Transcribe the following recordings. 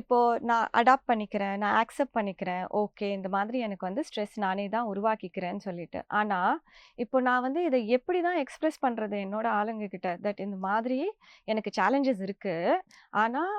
இப்போ நான் அடாப்ட் பண்ணிக்கிறேன். நான் ஆக்செப்ட் பண்ணிக்கிறேன். ஓகே. இந்த மாதிரி எனக்கு வந்து ஸ்ட்ரெஸ் நானே தான் உருவாக்கிக்கிறேன்னு சொல்லிட்டு. ஆனால் இப்போ நான் வந்து இதை எப்படி தான் எக்ஸ்பிரஸ் பண்ணுறது என்னோட ஆளுங்கக்கிட்ட தட் இந்த மாதிரி எனக்கு சேலஞ்சஸ் இருக்குது ஆனால்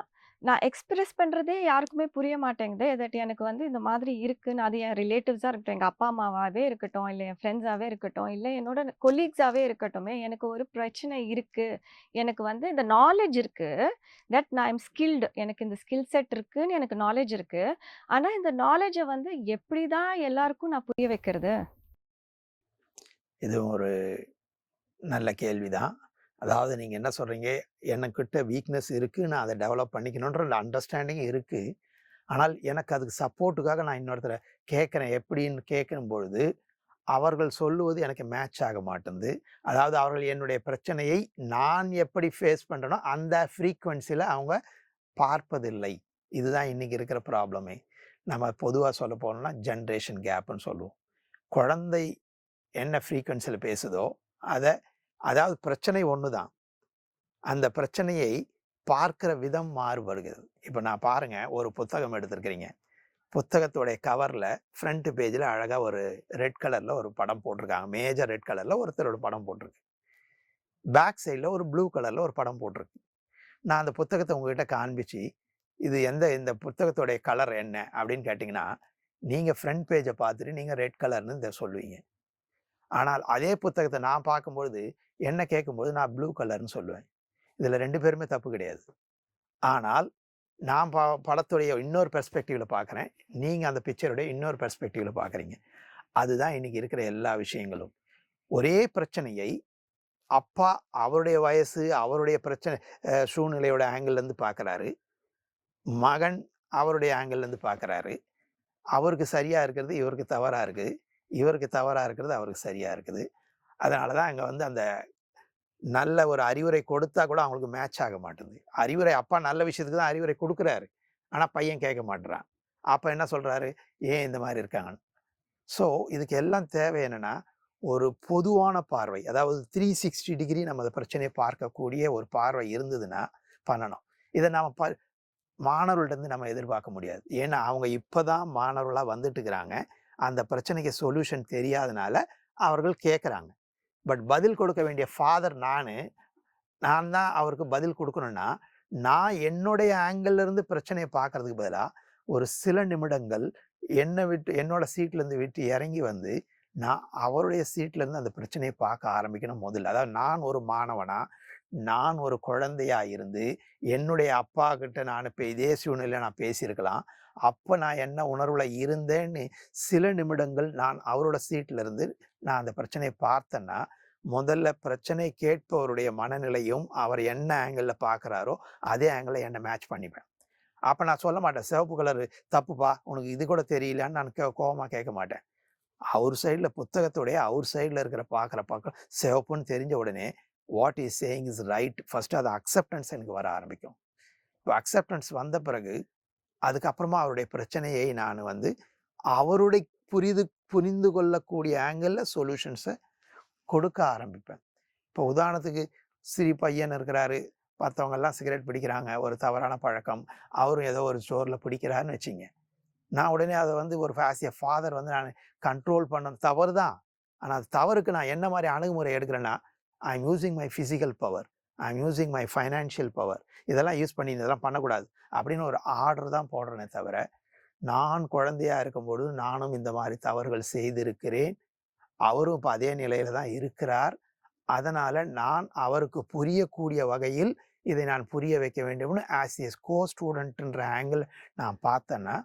நான் எக்ஸ்பிரஸ் பண்ணுறதே யாருக்குமே புரிய மாட்டேங்குது. தட் எனக்கு வந்து இந்த மாதிரி இருக்குன்னு அது என் ரிலேட்டிவ்ஸாக இருக்கட்டும், எங்கள் அப்பா, அம்மாவாகவே இருக்கட்டும், இல்லை என் ஃப்ரெண்ட்ஸாகவே இருக்கட்டும், இல்லை என்னோட கொலீக்ஸாகவே இருக்கட்டுமே, எனக்கு ஒரு பிரச்சனை இருக்குது எனக்கு வந்து இந்த நாலேஜ் இருக்குது தட் நான் ஐம் ஸ்கில்டு. எனக்கு இந்த ஸ்கில் செட் இருக்குதுன்னு எனக்கு நாலேஜ் இருக்குது ஆனால் இந்த நாலேஜை வந்து எப்படி தான் எல்லாருக்கும் நான் புரிய வைக்கிறது? இது ஒரு நல்ல கேள்விதான். அதாவது நீங்கள் என்ன சொல்கிறீங்க எனக்கிட்ட வீக்னஸ் இருக்குது நான் அதை டெவலப் பண்ணிக்கணுன்ற அண்டர்ஸ்டாண்டிங் இருக்குது ஆனால் எனக்கு அதுக்கு சப்போர்ட்டுக்காக நான் இன்னொருத்தரை கேட்குறேன் எப்படின்னு கேட்கும் பொழுது, அவர்கள் சொல்லுவது எனக்கு மேட்ச் ஆக மாட்டேன்து. அதாவது அவர்கள் என்னுடைய பிரச்சனையை நான் எப்படி ஃபேஸ் பண்ணுறனோ அந்த ஃப்ரீக்வென்சில அவங்க பார்ப்பதில்லை. இதுதான் இன்னைக்கு இருக்கிற ப்ராப்ளமே. நம்ம பொதுவாக சொல்ல போனோம்னா, ஜென்ரேஷன் கேப்புன்னு சொல்லுவோம். குழந்தை என்ன ஃப்ரீக்வென்சில பேசுதோ, அதை அதாவது பிரச்சனை ஒன்று தான் அந்த பிரச்சனையை பார்க்கிற விதம் மாறுபடுகிறது. இப்போ நான் பாருங்க, ஒரு புத்தகம் எடுத்திருக்கிறீங்க. புத்தகத்துடைய கவரில் ஃப்ரண்ட் பேஜில் அழகாக ஒரு ரெட் கலரில் ஒரு படம் போட்டிருக்காங்க. மேஜர் ரெட் கலரில் ஒருத்தரோட படம் போட்டிருக்கு. பேக் சைடில் ஒரு ப்ளூ கலரில் ஒரு படம் போட்டிருக்கு. நான் அந்த புத்தகத்தை உங்ககிட்ட காண்பிச்சு, இது எந்த இந்த புத்தகத்துடைய கலர் என்ன? அப்படின்னு கேட்டிங்கன்னா நீங்கள் ஃப்ரண்ட் பேஜை பார்த்துட்டு நீங்கள் ரெட் கலர்னு இதை சொல்லுவீங்க. ஆனால் அதே புத்தகத்தை நான் பார்க்கும்பொழுது, என்ன கேட்கும்போது நான் ப்ளூ கலர்னு சொல்லுவேன். இதில் ரெண்டு பேருமே தப்பு கிடையாது. ஆனால், நான் ப படத்துடைய இன்னொரு பெர்ஸ்பெக்டிவில் பார்க்குறேன் நீங்கள் அந்த பிக்சருடைய இன்னொரு பெர்ஸ்பெக்டிவில் பார்க்குறீங்க. அதுதான் இன்னைக்கு இருக்கிற எல்லா விஷயங்களும். ஒரே பிரச்சனையை அப்பா அவருடைய வயசு, அவருடைய பிரச்சனை சூழ்நிலையோட ஆங்கிள்லேருந்து பார்க்குறாரு. மகன் அவருடைய ஆங்கிள்லேருந்து பார்க்குறாரு. அவருக்கு சரியாக இருக்கிறது இவருக்கு தவறாக இருக்குது இவருக்கு தவறாக இருக்கிறது அவருக்கு சரியாக இருக்குது. அதனால தான் அங்கே வந்து அந்த நல்ல ஒரு அறிவுரை கொடுத்தா கூட அவங்களுக்கு மேட்ச் ஆக மாட்டேங்குது. அறிவுரை அப்பா நல்ல விஷயத்துக்கு தான் அறிவுரை கொடுக்குறாரு ஆனால் பையன் கேட்க மாட்டேறான் அப்போ என்ன சொல்கிறாரு ஏன் இந்த மாதிரி இருக்காங்கன்னு. ஸோ இதுக்கு எல்லாம் தேவை என்னென்னா ஒரு பொதுவான பார்வை. அதாவது 360 டிகிரி நம்ம அந்த பிரச்சனையை பார்க்கக்கூடிய ஒரு பார்வை இருந்ததுன்னா பண்ணணும். இதை நாம் ப மாணவர்கள்ட்டருந்து நம்ம எதிர்பார்க்க முடியாது. ஏன்னா, அவங்க இப்போ தான் மாணவர்களாக இருக்கிறாங்க. அந்த பிரச்சனைக்கு சொல்யூஷன் தெரியாதனால அவர்கள் கேட்குறாங்க பட் பதில் கொடுக்க வேண்டிய ஃபாதர் நான் நான் தான் அவருக்கு பதில் கொடுக்கணும்னா நான் என்னுடைய ஆங்கிள்லேருந்து பிரச்சனையை பார்க்கறதுக்கு பதிலாக ஒரு சில நிமிடங்கள் என்னை விட்டு என்னோட சீட்லேருந்து விட்டு இறங்கி வந்து, நான் அவருடைய சீட்லேருந்து அந்த பிரச்சனையை பார்க்க ஆரம்பிக்கணும் முதல்ல. அதாவது நான் ஒரு மாணவனாக நான் ஒரு குழந்தையா இருந்து, என்னுடைய அப்பா கிட்ட நான் இப்போ இதே சூழ்நிலையில் நான் பேசியிருக்கலாம். அப்போ நான் என்ன உணர்வில் இருந்தேன்னு சில நிமிடங்கள் நான் அவரோட சீட்டில் இருந்து நான் அந்த பிரச்சனையை பார்த்தேன்னா, முதல்ல பிரச்சனை கேட்பவருடைய மனநிலையும், அவர் என்ன ஆங்கிளில் பார்க்குறாரோ, அதே ஆங்கிளில் என்னை மேட்ச் பண்ணிப்பேன். அப்போ நான் சொல்ல மாட்டேன். சிவப்பு கலரு தப்புப்பா, உனக்கு இது கூட தெரியலான்னு நான் கே கோபமாக கேட்க மாட்டேன். அவர் சைடில் புத்தகத்துடைய அவர் சைடில் இருக்கிற பார்க்குற பக்கம் சிவப்புன்னு தெரிஞ்ச உடனே, what is saying is right. First அது அக்செப்டன்ஸ் எனக்கு வர ஆரம்பிக்கும். இப்போ அக்செப்டன்ஸ் வந்த பிறகு, அதுக்கப்புறமா அவருடைய பிரச்சனையை நான் வந்து அவருடைய புரிது புரிந்து கொள்ளக்கூடிய ஆங்கிளில் சொல்யூஷன்ஸை கொடுக்க ஆரம்பிப்பேன். இப்போ உதாரணத்துக்கு சிறு பையன் இருக்கிறாரு. மற்றவங்கெல்லாம் சிகரெட் பிடிக்கிறாங்க. ஒரு தவறான பழக்கம். அவரும் ஏதோ ஒரு ஸ்டோரில் பிடிக்கிறாருன்னு வச்சுங்க நான் உடனே அதை வந்து ஒரு ஆஸ் எ ஃபாதர் வந்து நான் கண்ட்ரோல் பண்ண தவறு தான். ஆனால் அது தவறுக்கு நான் என்ன மாதிரி அணுகுமுறை எடுக்கிறேன்னா, I am my physical power. I am my financial power. இதெல்லாம் யூஸ் பண்ணி இதெல்லாம் பண்ணக்கூடாது. அப்படின்னு ஒரு ஆர்டர் தான் போடுறேனே தவிர, நான் குழந்தையாக இருக்கும்போது நானும் இந்த மாதிரி தவறுகள் செய்திருக்கிறேன். அவரும் இப்போ அதே நிலையில் தான் இருக்கிறார். அதனால் நான் அவருக்கு புரியக்கூடிய வகையில் இதை நான் புரிய வைக்க வேண்டும்னு ஆஸ் எ கோ ஸ்டூடெண்ட்டுன்ற ஆங்கிள் நான் பார்த்தேன்னா,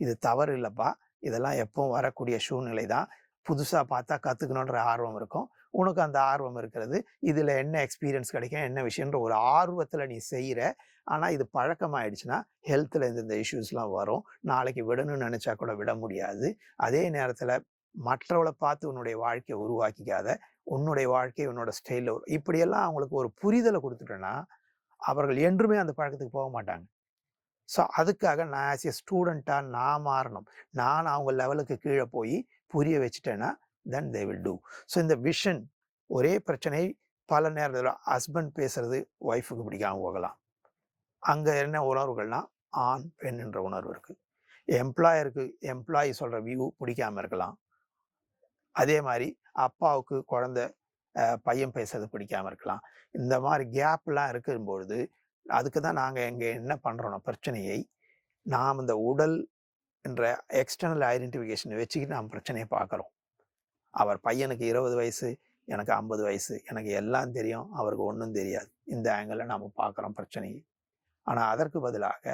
இது தவறு இல்லைப்பா இதெல்லாம் எப்பவும் வரக்கூடிய சூழ்நிலை தான். புதுசாக பார்த்தா கற்றுக்கணுன்ற ஆர்வம் இருக்கும். உனக்கு அந்த ஆர்வம் இருக்கிறது. இதில் என்ன எக்ஸ்பீரியன்ஸ் கிடைக்கும், என்ன விஷயம்ன்ற ஒரு ஆர்வத்தில் நீ செய்கிற ஆனால் இது பழக்கமாயிடுச்சுன்னா, ஹெல்த்தில் இந்தந்த இஷ்யூஸ்லாம் வரும். நாளைக்கு விடணும்னு நினச்சா கூட விட முடியாது. அதே நேரத்தில் மற்றவளை பார்த்து உன்னுடைய வாழ்க்கையை உருவாக்கிக்காத. உன்னுடைய வாழ்க்கை உன்னோட ஸ்டைலில் இப்படியெல்லாம் அவங்களுக்கு ஒரு புரிதலை கொடுத்துட்டோன்னா அவர்கள் என்றுமே அந்த பழக்கத்துக்கு போக மாட்டாங்க. ஸோ அதுக்காக நான் ஆஸ் எ ஸ்டூடெண்ட்டாக நான் மாறணும். நான் அவங்க லெவலுக்கு கீழே போய் புரிய வச்சுட்டேன்னா, then they will do. So இந்த விஷன் ஒரே பிரச்சனை பல நேரத்தில் ஹஸ்பண்ட் பேசுறது ஒய்ஃபுக்கு பிடிக்காம போகலாம். அங்கே என்ன உணர்வுகள்னா, ஆண் பெண் என்ற உணர்வு இருக்குது எம்ப்ளாயருக்கு எம்ப்ளாயி சொல்கிற வியூ பிடிக்காம இருக்கலாம் அதே மாதிரி அப்பாவுக்கு குழந்த பையன் பேசுறது பிடிக்காம இருக்கலாம் இந்த மாதிரி கேப்லாம் இருக்கும்பொழுது அதுக்கு தான் நாங்கள் இங்கே என்ன பண்ணுறோம் பிரச்சனையை நாம் இந்த உடல் என்ற எக்ஸ்டர்னல் ஐடென்டிஃபிகேஷனை வச்சுக்கிட்டு நாம் பிரச்சனையை பார்க்குறோம் அவர் பையனுக்கு இருபது வயசு எனக்கு ஐம்பது வயசு எனக்கு எல்லாம் தெரியும். அவருக்கு ஒன்றும் தெரியாது. இந்த ஆங்கிளில் நாம் பார்க்குறோம் பிரச்சனையை. ஆனால் அதற்கு பதிலாக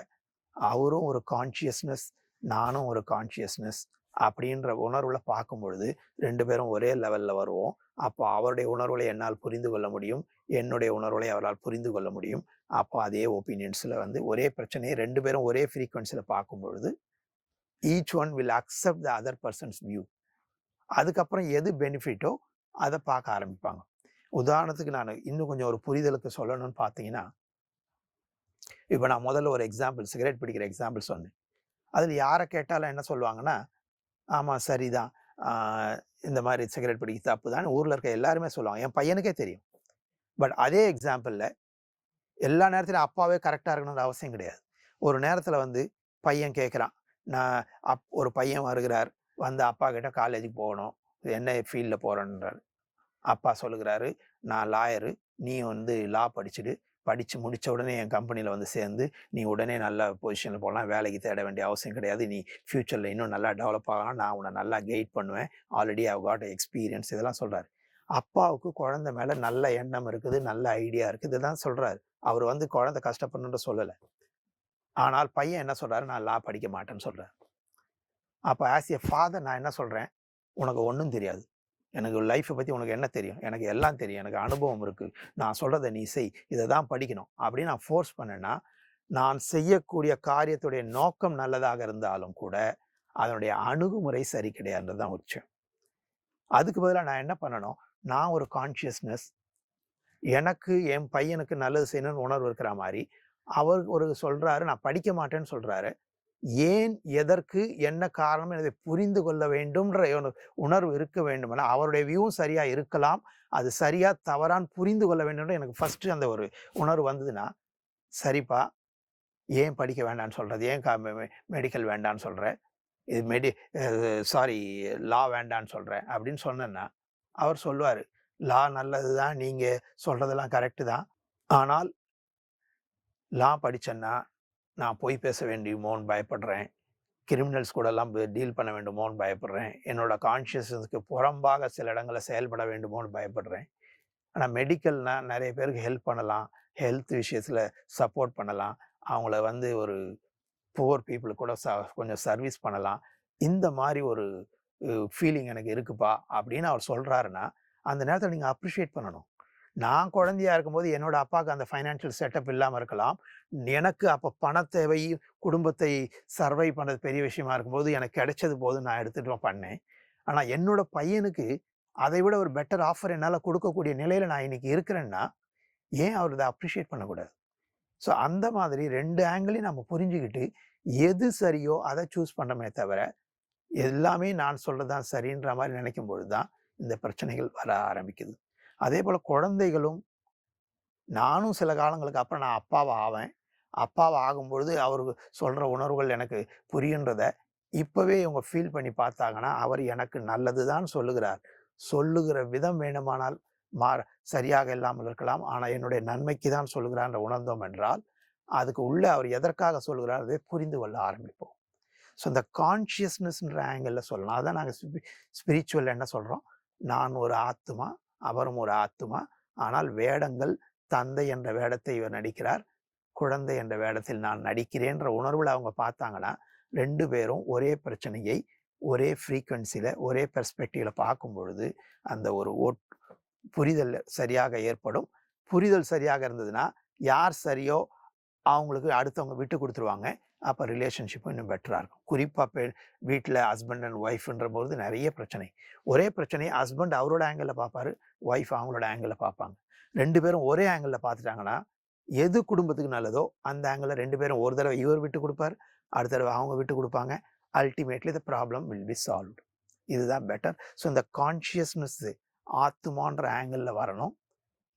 அவரும் ஒரு கான்ஷியஸ்னஸ் நானும் ஒரு கான்ஷியஸ்னஸ் அப்படின்ற உணர்வில் பார்க்கும் பொழுது ரெண்டு பேரும் ஒரே லெவலில் வருவோம். அப்போ அவருடைய உணர்வுகளை என்னால் புரிந்து கொள்ள முடியும். என்னுடைய உணர்வுகளை அவரால் புரிந்து கொள்ள முடியும். அப்போ அதே ஒப்பீனியன்ஸில் வந்து ஒரே பிரச்சனையை ரெண்டு பேரும் ஒரே ஃப்ரீக்வன்சியில் பார்க்கும் பொழுது each one will accept the other persons view அதுக்கப்புறம் எது பெனிஃபிட்டோ அதை பார்க்க ஆரம்பிப்பாங்க. உதாரணத்துக்கு நான் இன்னும் கொஞ்சம் ஒரு புரிதலுக்கு சொல்லணும்னு பார்த்தீங்கன்னா இப்போ நான் முதல்ல ஒரு எக்ஸாம்பிள் சிகரெட் பிடிக்கிற எக்ஸாம்பிள் சொன்னேன். அதில் யாரை கேட்டாலும் என்ன சொல்லுவாங்கன்னா ஆமாம் சரிதான். இந்த மாதிரி சிகரெட் பிடிக்க தப்பு தான் ஊரில் இருக்க எல்லாருமே சொல்லுவாங்க. என் பையனுக்கே தெரியும். பட் அதே எக்ஸாம்பிளில் எல்லா நேரத்திலும் அப்பாவே கரெக்டாக இருக்கணுன்ற அவசியம் கிடையாது. ஒரு நேரத்தில் வந்து பையன் கேட்குறான் நான் அப் ஒரு பையன் வருகிறார். வந்து அப்பா கிட்ட காலேஜுக்கு போகணும். என்ன ஃபீல்டில் போகிறேன்றாரு அப்பா சொல்லுகிறாரு நான் லாயரு. நீ வந்து லா படிச்சுடு. படித்து முடித்த உடனே என் கம்பெனியில் வந்து சேர்ந்து நீ உடனே நல்ல பொசிஷனில் போகலாம். வேலைக்கு தேட வேண்டிய அவசியம் கிடையாது. நீ ஃப்யூச்சரில் இன்னும் நல்லா டெவலப் ஆகலாம். நான் உன்னை நல்லா கைட் பண்ணுவேன். ஆல்ரெடி ஐ காட் எக்ஸ்பீரியன்ஸ் இதெல்லாம் சொல்கிறாரு அப்பாவுக்கு குழந்தை மேலே நல்ல எண்ணம் இருக்குது. நல்ல ஐடியா இருக்குது. இதுதான் சொல்கிறாரு அவர் வந்து குழந்தை கஷ்டப்படணுன்ற சொல்லலை. ஆனால் பையன் என்ன சொல்கிறாரு நான் லா படிக்க மாட்டேன்னு சொல்கிறார் அப்போ ஆஸ் எ ஃபாதர் நான் என்ன சொல்கிறேன் உனக்கு ஒன்றும் தெரியாது. எனக்கு லைஃப்பை பற்றி உனக்கு என்ன தெரியும்? எனக்கு எல்லாம் தெரியும். எனக்கு அனுபவம் இருக்குது நான் சொல்கிறத நீ செய். இதை தான் படிக்கணும். அப்படின்னு நான் ஃபோர்ஸ் பண்ணேன்னா நான் செய்யக்கூடிய காரியத்துடைய நோக்கம் நல்லதாக இருந்தாலும் கூட அதனுடைய அணுகுமுறை சரி கிடையாதுன்றது தான் உச்சம். அதுக்கு பதிலாக நான் என்ன பண்ணணும்? நான் ஒரு கான்ஷியஸ்னஸ் எனக்கு என் பையனுக்கு நல்லது செய்யணும்னு உணர்வு இருக்கிற மாதிரி அவர் ஒரு சொல்கிறாரு நான் படிக்க மாட்டேன்னு சொல்கிறாரு ஏன் எதற்கு என்ன காரணம் என்பதை புரிந்து கொள்ள வேண்டும்ன்ற ஒரு உணர்வு இருக்க வேண்டுமென அவருடைய வியூவும் சரியா இருக்கலாம். அது சரியா தவறான்னு புரிந்து கொள்ள வேண்டும்ன்ற எனக்கு ஃபர்ஸ்ட் அந்த ஒரு உணர்வு வந்ததுன்னா சரிப்பா ஏன் படிக்க வேண்டாம்னு சொல்றது? ஏன் மெடிக்கல் வேண்டான்னு சொல்ற? இது மெடி சாரி லா வேண்டான்னு சொல்கிறேன் அப்படின்னு சொன்னேன்னா அவர் சொல்லுவார் லா நல்லது தான் நீங்கள் சொல்கிறதெல்லாம் கரெக்டு தான். ஆனால் லா படித்தேன்னா நான் பொய் பேச வேண்டியுமோன்னு பயப்படுறேன். கிரிமினல்ஸ் கூடலாம் டீல் பண்ண வேண்டுமோன்னு பயப்படுறேன். என்னோடய கான்ஷியஸ்க்கு புறம்பாக சில இடங்களில் செயல்பட வேண்டுமோன்னு பயப்படுறேன். ஆனால் மெடிக்கல்னால் நிறைய பேருக்கு ஹெல்ப் பண்ணலாம். ஹெல்த் விஷயத்தில் சப்போர்ட் பண்ணலாம். அவங்கள வந்து ஒரு புவர் பீப்புளுக்கு கூட ச கொஞ்சம் சர்வீஸ் பண்ணலாம். இந்த மாதிரி ஒரு ஃபீலிங் எனக்கு இருக்குப்பா அப்படின்னு அவர் சொல்கிறாருன்னா அந்த நேரத்தில் நீங்கள் அப்ரிஷியேட் பண்ணணும். நான் குழந்தையா இருக்கும்போது என்னோட அப்பாவுக்கு அந்த ஃபைனான்ஷியல் செட்டப் இல்லாமல் இருக்கலாம். எனக்கு அப்போ பண தேவை குடும்பத்தை சர்வை பண்ணுறது பெரிய விஷயமா இருக்கும்போது எனக்கு கிடைச்சது போது நான் எடுத்துகிட்டு பண்ணேன். ஆனால் என்னோட பையனுக்கு அதை விட ஒரு பெட்டர் ஆஃபர் என்னால் கொடுக்கக்கூடிய நிலையில் நான் இன்னைக்கு இருக்கிறேன்னா ஏன் அவர் இதை அப்ரிஷியேட் பண்ணக்கூடாது? ஸோ அந்த மாதிரி ரெண்டு ஆங்கிளையும் நம்ம புரிஞ்சுக்கிட்டு எது சரியோ அதை சூஸ் பண்ணமே தவிர எல்லாமே நான் சொல்றது தான் சரின்ற மாதிரி நினைக்கும் பொழுது தான் இந்த பிரச்சனைகள் வர ஆரம்பிக்குது. அதே போல் குழந்தைகளும் நானும் சில காலங்களுக்கு அப்புறம் நான் அப்பாவை ஆவேன். அப்பாவை ஆகும்பொழுது அவருக்கு சொல்கிற உணர்வுகள் எனக்கு புரியுன்றத இப்போவே இவங்க ஃபீல் பண்ணி பார்த்தாங்கன்னா அவர் எனக்கு நல்லது தான் சொல்லுகிறார். சொல்லுகிற விதம் வேணுமானால் மா சரியாக இல்லாமல் இருக்கலாம். ஆனால் என்னுடைய நன்மைக்கு தான் சொல்லுகிறார் உணர்ந்தோம் என்றால் அதுக்கு உள்ளே அவர் எதற்காக சொல்கிறார் அதை புரிந்து கொள்ள ஆரம்பிப்போம். ஸோ இந்த கான்ஷியஸ்னஸ்ன்ற ஆங்கிளில் சொல்லலாம். அதான் நாங்கள் ஸ்பிரிச்சுவல் என்ன சொல்கிறோம் நான் ஒரு ஆத்துமா அவரும் ஒரு ஆத்துமா. ஆனால் வேடங்கள் தந்தை என்ற வேடத்தை இவர் நடிக்கிறார். குழந்தை என்ற வேடத்தில் நான் நடிக்கிறேன்ற உணர்வில் அவங்க பார்த்தாங்கன்னா ரெண்டு பேரும் ஒரே பிரச்சனையை ஒரே ஃப்ரீக்குவன்சியில் ஒரே பெர்ஸ்பெக்டிவில் பார்க்கும் பொழுது அந்த ஒரு ஒட் புரிதல் சரியாக ஏற்படும். புரிதல் சரியாக இருந்ததுன்னா யார் சரியோ அவங்களுக்கு அடுத்தவங்க விட்டு கொடுத்துருவாங்க. அப்போ ரிலேஷன்ஷிப்பும் இன்னும் பெட்டராக இருக்கும். குறிப்பாக பெ வீட்டில் ஹஸ்பண்ட் அண்ட் ஒய்ஃப்ன்ற போது நிறைய பிரச்சனை. ஒரே பிரச்சனை ஹஸ்பண்ட் அவரோட ஆங்கிளில் பார்ப்பாரு ஒய்ஃப் அவங்களோட ஆங்கிளில் பார்ப்பாங்க. ரெண்டு பேரும் ஒரே ஆங்கிளில் பார்த்துட்டாங்கன்னா எது குடும்பத்துக்கு நல்லதோ அந்த ஆங்கிளில் ரெண்டு பேரும் ஒரு தடவை இவர் விட்டு கொடுப்பார் அடுத்த தடவை அவங்க விட்டு கொடுப்பாங்க. Ultimately the problem will be solved இதுதான் பெட்டர் ஸோ இந்த கான்ஷியஸ்னஸ் ஆத்துமான்ற ஆங்கிளில் வரணும்.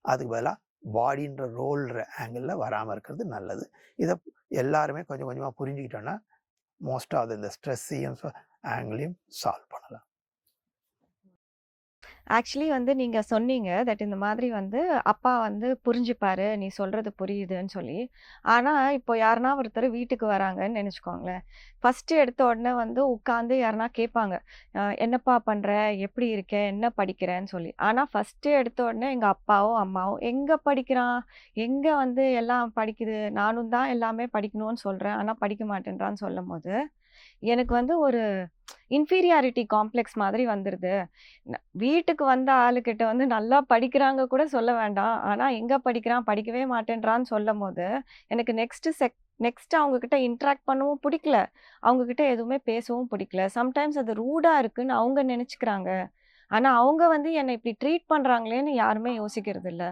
அதுக்கு பதிலாக பாடின்ற ரோல்ற ஆங்கிளில் வராமல் இருக்கிறது நல்லது. இதை எல்லாருமே கொஞ்சம் கொஞ்சமாக புரிஞ்சுக்கிட்டோன்னா மோஸ்ட் ஆஃப் இந்த ஸ்ட்ரெஸ்ஸையும் ஆங்கிளையும் சால்வ் பண்ணலாம். ஆக்சுவலி வந்து நீங்கள் சொன்னீங்க தட் இந்த மாதிரி வந்து அப்பா வந்து புரிஞ்சுப்பாரு நீ சொல்கிறது புரியுதுன்னு சொல்லி. ஆனால் இப்போ யாருனா ஒருத்தர் வீட்டுக்கு வராங்கன்னு நினச்சிக்கோங்களேன். ஃபஸ்ட்டு எடுத்த உடனே வந்து உட்காந்து யாருனா கேட்பாங்க என்னப்பா பண்ணுற எப்படி இருக்க? என்ன படிக்கிறேன்னு சொல்லி. ஆனால் ஃபஸ்ட்டு எடுத்த உடனே எங்கள் அப்பாவோ அம்மாவோ எங்கே படிக்கிறான் எங்கே வந்து எல்லாம் படிக்குது? நானும் தான் எல்லாமே படிக்கணும்னு சொல்கிறேன் ஆனால் படிக்க மாட்டேன்றான்னு சொல்லும் போது எனக்கு வந்து ஒரு இன்ஃபீரியாரிட்டி காம்ப்ளெக்ஸ் மாதிரி வந்துடுது வீட்டுக்கு வந்த ஆளுக்கிட்ட வந்து நல்லா படிக்கிறாங்க கூட சொல்ல வேண்டாம். ஆனால் எங்கே படிக்கிறான்? படிக்கவே மாட்டேன்றான்னு சொல்லும் போது எனக்கு நெக்ஸ்ட்டு செக் நெக்ஸ்ட் அவங்கக்கிட்ட இன்ட்ராக்ட் பண்ணவும் பிடிக்கல. அவங்கக்கிட்ட எதுவுமே பேசவும் பிடிக்கல. சம்டைம்ஸ் அது ரூடாக இருக்குன்னு அவங்க நினச்சிக்கிறாங்க. ஆனால் அவங்க வந்து என்னை இப்படி ட்ரீட் பண்ணுறாங்களேன்னு யாருமே யோசிக்கிறது இல்லை